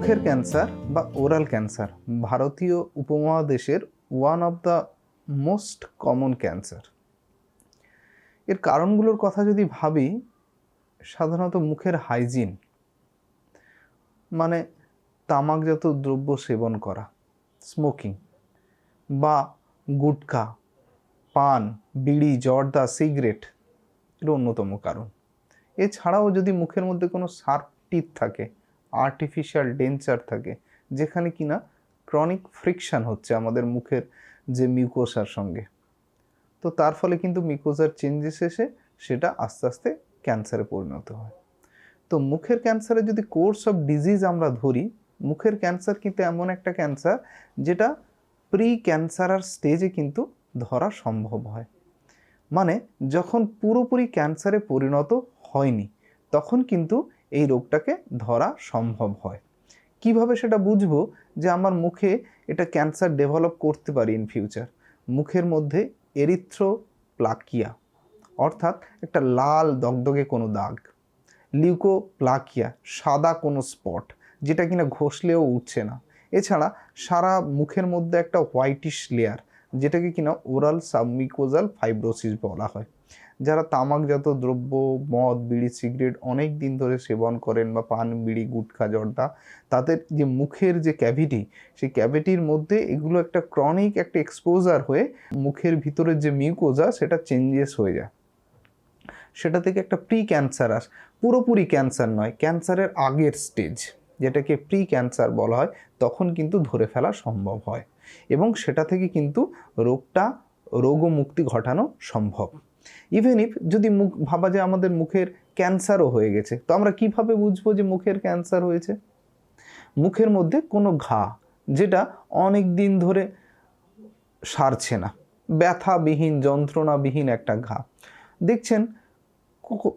মুখের ক্যান্সার বা oral cancer ভারতীয় উপমহাদেশের one of the most common cancer এর কারণগুলোর কথা যদি ভাবি, সাধারণত মুখের হাইজিন মানে তামাকজাত দ্রব্য সেবন করা স্মোকিং বা গুটখা পান, বিড়ি, জর্দা, সিগারেট এর অন্যতম কারণ। এছাড়াও যদি মুখের মধ্যে কোনো শার্প টিথ থাকে আর্টিফিশিয়াল ডেঞ্চার থাকে, যেখানে কিনা ক্রনিক ফ্রিকশন হচ্ছে আমাদের মুখের যে মিউকোসার সঙ্গে। তো তার ফলে কিন্তু মিউকোসার চেঞ্জেস এসে সেটা আস্তে আস্তে ক্যান্সারে পরিণত হয়। তো মুখের ক্যান্সারের যদি কোর্স অফ ডিজিজ আমরা ধরি, মুখের ক্যান্সার কিন্তু এমন একটা ক্যান্সার যেটা প্রি ক্যান্সারার স্টেজে কিন্তু ধরা সম্ভব হয়। মানে যখন পুরোপুরি ক্যান্সারে পরিণত হয়নি, তখন কিন্তু এই রোগটাকে ধরা সম্ভব হয়। কীভাবে সেটা বুঝব? যে আমার মুখে এটা ক্যান্সার ডেভেলপ করতে পারি ইন ফিউচার মুখের মধ্যে এরিথ্রো প্লাকিয়া অর্থাৎ একটা লাল দগদগে কোনো দাগ। লিউকো প্লাকিয়া সাদা কোনো স্পট যেটা কিনা ঘষলেও উঠছে না। এছাড়া সারা মুখের মধ্যে একটা হোয়াইটিশ লেয়ার যেটাকে কিনা ওরাল সাবমিকোজাল ফাইব্রোসিস বলা হয়। যারা তামাকজাত দ্রব্য, মদ, বিড়ি, সিগারেট অনেক দিন ধরে সেবন করেন বা পান, বিড়ি, গুটখা, জর্দা, তাদের যে মুখের যে ক্যাভিটি সেই ক্যাভিটির মধ্যে এগুলো একটা ক্রনিক একটা এক্সপোজার হয়ে মুখের ভিতরের যে মিউকোজা সেটা চেঞ্জেস হয়ে যায়। সেটা থেকে একটা প্রি ক্যান্সার আস পুরোপুরি ক্যান্সার নয় ক্যান্সারের আগের স্টেজ যেটাকে প্রি ক্যান্সার বলা হয়, তখন কিন্তু ধরে ফেলা সম্ভব হয়। এবং সেটা থেকে কিন্তু রোগটা, রোগমুক্তি ঘটানো সম্ভব। ইভেন ইফ যদি মুখ ভাবা যায় আমাদের মুখের ক্যান্সারও হয়ে গেছে, তো আমরা কীভাবে বুঝব যে মুখের ক্যান্সার হয়েছে? মুখের মধ্যে কোনো ঘা যেটা অনেক দিন ধরে সারছে না, ব্যথাবিহীন, যন্ত্রণাবিহীন একটা ঘা। দেখছেন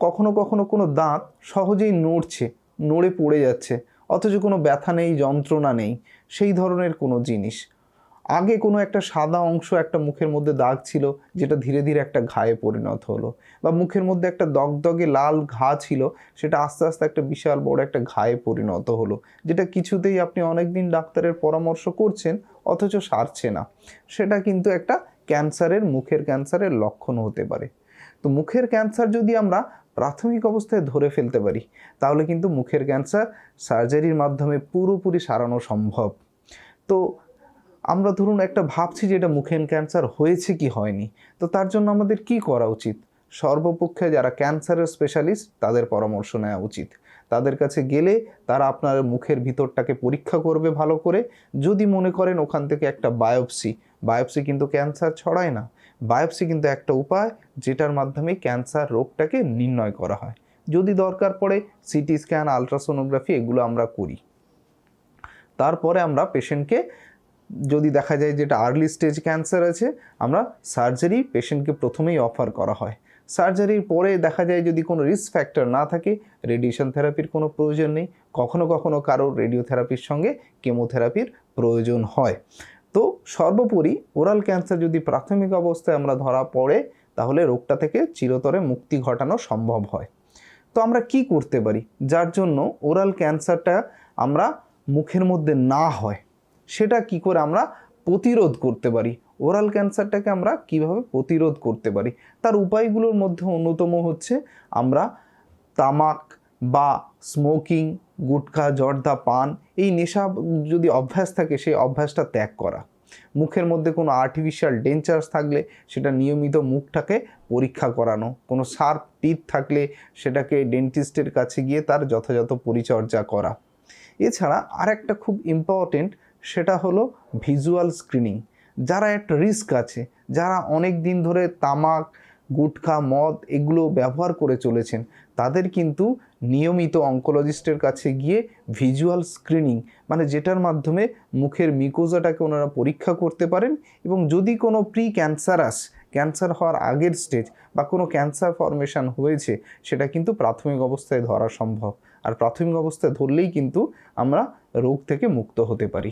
কখনো কখনো কোনো দাঁত সহজেই নড়ছে, নড়ে পড়ে যাচ্ছে, অথচ কোনো ব্যথা নেই, যন্ত্রণা নেই, সেই ধরনের কোনো জিনিস। আগে কোনো একটা সাদা অংশ একটা মুখের মধ্যে দাগ ছিল, যেটা ধীরে ধীরে একটা ঘায়ে পরিণত হলো। বা মুখের মধ্যে একটা দগদগে লাল ঘা ছিল, সেটা আস্তে আস্তে একটা বিশাল বড় একটা ঘায়ে পরিণত হলো, যেটা কিছুতেই আপনি অনেকদিন ডাক্তারের পরামর্শ করছেন, অথচ সারছে না। সেটা কিন্তু একটা ক্যান্সারের, মুখের ক্যান্সারের লক্ষণ হতে পারে। তো মুখের ক্যান্সার যদি আমরা প্রাথমিক অবস্থায় ধরে ফেলতে পারি, তাহলে কিন্তু মুখের ক্যান্সার সার্জারির মাধ্যমে পুরোপুরি সারানো সম্ভব। তো আমরা ধরুন একটা ভাবছি যে এটা মুখেন ক্যান্সার হয়েছে কি হয়নি, তো তার জন্য আমাদের কি করা উচিত? সর্বপক্ষে যারা ক্যান্সারের স্পেশালিস্ট তাদের পরামর্শ নেওয়া উচিত। তাদের কাছে গেলে তারা আপনার মুখের ভিতরটাকে পরীক্ষা করবে ভালো করে। যদি মনে করেন ওখান থেকে একটা বায়োপসি বায়োপসি কিন্তু ক্যান্সার ছড়ায় না। বায়োপসি কিন্তু একটা উপায় যেটার মাধ্যমে ক্যান্সার রোগটাকে নির্ণয় করা হয়। যদি দরকার পড়ে সিটি স্ক্যান, আলট্রাসোনোগ্রাফি, এগুলো আমরা করি। তারপরে আমরা পেশেন্টকে যদি দেখা যায় যেটা আর্লি স্টেজ ক্যান্সার আছে, আমরা সার্জারি পেশেন্টকে প্রথমেই অফার করা হয়। সার্জারির পরে দেখা যায় যদি কোনো রিস্ক ফ্যাক্টর না থাকে রেডিয়েশন থেরাপির কোনো প্রয়োজন নেই, কখনো কখনো কারও রেডিওথেরাপির সঙ্গে কেমোথেরাপির প্রয়োজন হয়। তো সর্বোপরি ওরাল ক্যান্সার যদি প্রাথমিক অবস্থায় আমরা ধরা পড়ে, তাহলে রোগটা থেকে চিরতরে মুক্তি ঘটানো সম্ভব হয়। তো আমরা কি করতে পারি? যার জন্য ওরাল ক্যান্সারটা আমরা মুখের মধ্যে না হয় সেটা কি করে আমরা প্রতিরোধ করতে পারি? ওরাল ক্যান্সারটাকে আমরা কীভাবে প্রতিরোধ করতে পারি? তার উপায়গুলোর মধ্যে অন্যতম হচ্ছে আমরা তামাক বা স্মোকিং গুটখা, জর্দা, পান এই নেশা যদি অভ্যাস থাকে সেই অভ্যাসটা ত্যাগ করা। মুখের মধ্যে কোনো আর্টিফিশিয়াল ডেঞ্চার্স থাকলে সেটা নিয়মিত মুখটাকে পরীক্ষা করানো। কোনো শার্প টিথ থাকলে সেটাকে ডেন্টিস্টের কাছে গিয়ে তার যথাযথ পরিচর্যা করা। এছাড়া আরেকটা খুব ইম্পর্টেন্ট সেটা হলো ভিজুয়াল স্ক্রিনিং যারা একটা রিস্ক আছে, যারা অনেক দিন ধরে তামাক, গুটখা, মদ এগুলো ব্যবহার করে চলেছেন, তাদের কিন্তু নিয়মিত অঙ্কোলজিস্টের কাছে গিয়ে ভিজুয়াল স্ক্রিনিং মানে যেটার মাধ্যমে মুখের মিকোজাটাকে ওনারা পরীক্ষা করতে পারেন এবং যদি কোনো প্রি ক্যান্সারাস ক্যান্সার হওয়ার আগের স্টেজ বা কোনো ক্যান্সার ফর্মেশন হয়েছে, সেটা কিন্তু প্রাথমিক অবস্থায় ধরা সম্ভব। আর প্রাথমিক অবস্থায় ধরলেই কিন্তু আমরা রোগ থেকে মুক্ত হতে পারি।